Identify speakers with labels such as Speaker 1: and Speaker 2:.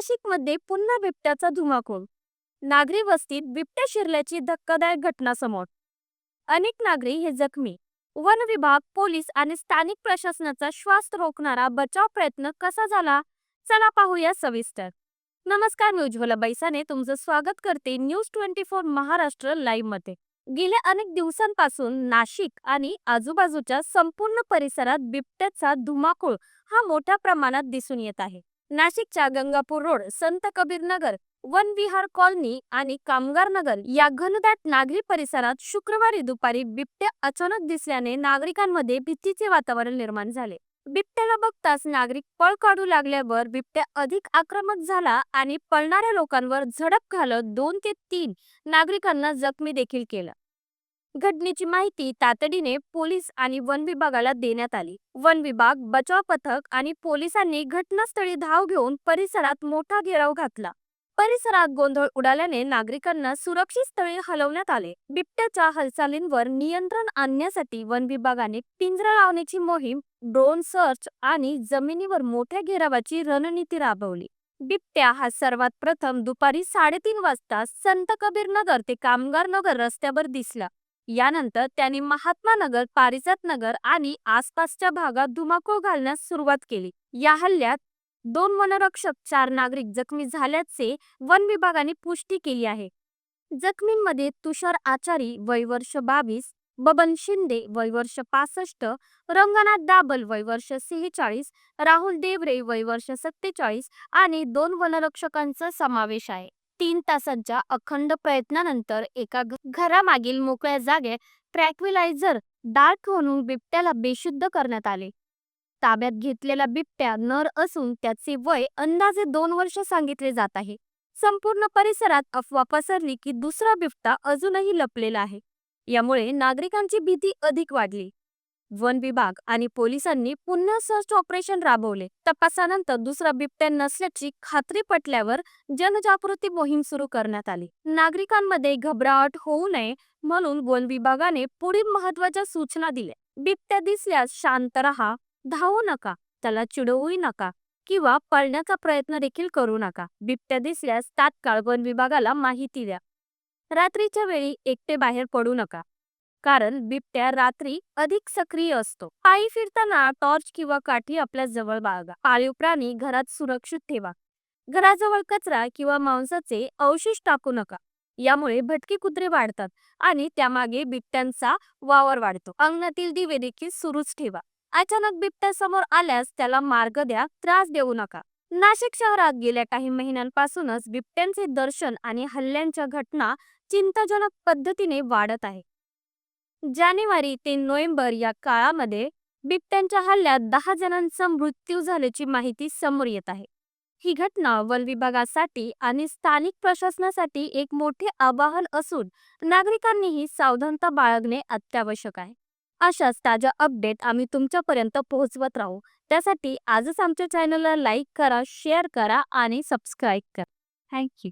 Speaker 1: नाशिकमध्ये पुन्हा बिबट्याचा धुमाकूळ. नागरी वस्तीत बिबट्या शिरल्याची धक्कादायक घटना समोर. अनेक नागरी हे जखमी. वन विभाग पोलीस आणि स्थानिक प्रशासनाचा श्वास रोखणारा बचाव प्रयत्न कसा झाला? चला पाहूया सविस्तर. नमस्कार मी उज्ज्वला बैसाने. तुमचं स्वागत करते न्यूज ट्वेंटी फोर महाराष्ट्र लाईव्हमध्ये. गेल्या अनेक दिवसांपासून नाशिक आणि आजूबाजूच्या संपूर्ण परिसरात बिबट्याचा धुमाकूळ हा मोठ्या प्रमाणात दिसून येत आहे. नाशिकच्या गंगापूर रोड संत कबीर नगर वन विहार कॉलनी आणि कामगार नगर या घनदाट नागरी परिसरात शुक्रवारी दुपारी बिबट्या अचानक दिसल्याने नागरिकांमध्ये भीतीचे वातावरण निर्माण झाले. बिबट्याला बघताच नागरिक पळ काढू लागल्यावर बिबट्या अधिक आक्रमक झाला आणि पळणाऱ्या लोकांवर झडप घालत दोन ते तीन नागरिकांना जखमी देखील केलं. घटनेची माहिती तातडीने पोलीस आणि वन विभागाला देण्यात आली. वन विभाग बचाव पथक आणि पोलिसांनी घटनास्थळी धाव घेऊन परिसरात मोठा घेराव घातला. परिसरात गोंधळ उडाल्याने नागरिकांना सुरक्षित स्थळी हलवण्यात आले. बिबट्याच्या हालचालींवर नियंत्रण आणण्यासाठी वन विभागाने पिंजरा लावण्याची मोहीम ड्रोन सर्च आणि जमिनीवर मोठ्या घेरावाची रणनीती राबवली. बिबट्या हा सर्वात प्रथम दुपारी साडेतीन वाजता संत कबीर नगर ते कामगार नगर रस्त्यावर दिसला. यानंतर त्यांनी महात्मा नगर पारिजात नगर आणि आसपासच्या भागात धुमाकूळ घालण्यास सुरुवात केली. या हल्ल्यात दोन वनरक्षक चार नागरिक जखमी झाल्याचे वन विभागाने पुष्टी केली आहे. जखमींमध्ये तुषार आचारी वयवर्ष बावीस बबन शिंदे वयवर्ष पासष्ट रंगनाथ दाबल वयवर्ष सेहेचाळीस राहुल देवरे वयवर्ष सत्तेचाळीस आणि दोन वनरक्षकांचा समावेश आहे. तीन तासांच्या अखंड प्रयत्नानंतर एका घ- घरामागील मोकळ्या जागेत ट्रॅक्विलायझर डार्ट म्हणून बिबट्याला बेशुद्ध करण्यात आले. ताब्यात घेतलेला बिबट्या नर असून त्याचे वय अंदाजे दोन वर्ष सांगितले जात आहे. संपूर्ण परिसरात अफवा पसरली की दुसरा बिबटा अजूनही लपलेला आहे. यामुळे नागरिकांची भीती अधिक वाढली. वन विभाग आणि पोलिसांनी पुन्हा सर्च ऑपरेशन राबवले. तपासानंतर दुसरा बिबट्या नसल्याची खात्री पटल्यावर जनजागृती मोहीम सुरू करण्यात आली. नागरिकांमध्ये घबराहट होऊ नये म्हणून वन विभागाने पुढील महत्त्वाच्या सूचना दिल्या. बिबट्या दिसल्यास शांत रहा धावू नका त्याला चिडवूही नका किंवा पळण्याचा प्रयत्न देखील करू नका. बिबट्या दिसल्यास तात्काळ वन विभागाला माहिती द्या. रात्रीच्या वेळी एकटे बाहेर पडू नका. कारण बिबट्या रात्री अधिक सक्रिय असतो. पायी फिरताना टॉर्च किंवा काठी आपल्या जवळ बाळगा. पाळीव प्राणी घरात सुरक्षित ठेवा. घराजवळ कचरा किंवा मांसाचे अवशेष टाकू नका. यामुळे भटकी कुत्रे वाढतात आणि त्यामागे बिबट्यांचा वावर वाढतो. अंगणातील दिवे देखील सुरूच ठेवा. अचानक बिबट्या समोर आल्यास त्याला मार्ग द्या त्रास देऊ नका. नाशिक शहरात गेल्या काही महिन्यांपासूनच बिबट्यांचे दर्शन आणि हल्ल्यांच्या घटना चिंताजनक पद्धतीने वाढत आहे. जानेवारी ते नोव्हेंबर या काळामध्ये बिबट्यांच्या हल्ल्यात दहा जणांचा मृत्यू झाल्याची माहिती समोर येत आहे. ही घटना वन विभागासाठी आणि स्थानिक प्रशासनासाठी एक मोठे आवाहन असून नागरिकांनीही सावधानता बाळगणे अत्यावश्यक आहे. अशाच ताज्या अपडेट आम्ही तुमच्यापर्यंत पोहोचवत राहू. त्यासाठी आजच आमच्या चॅनलला लाईक करा शेअर करा आणि सबस्क्राईब करा. थँक्यू.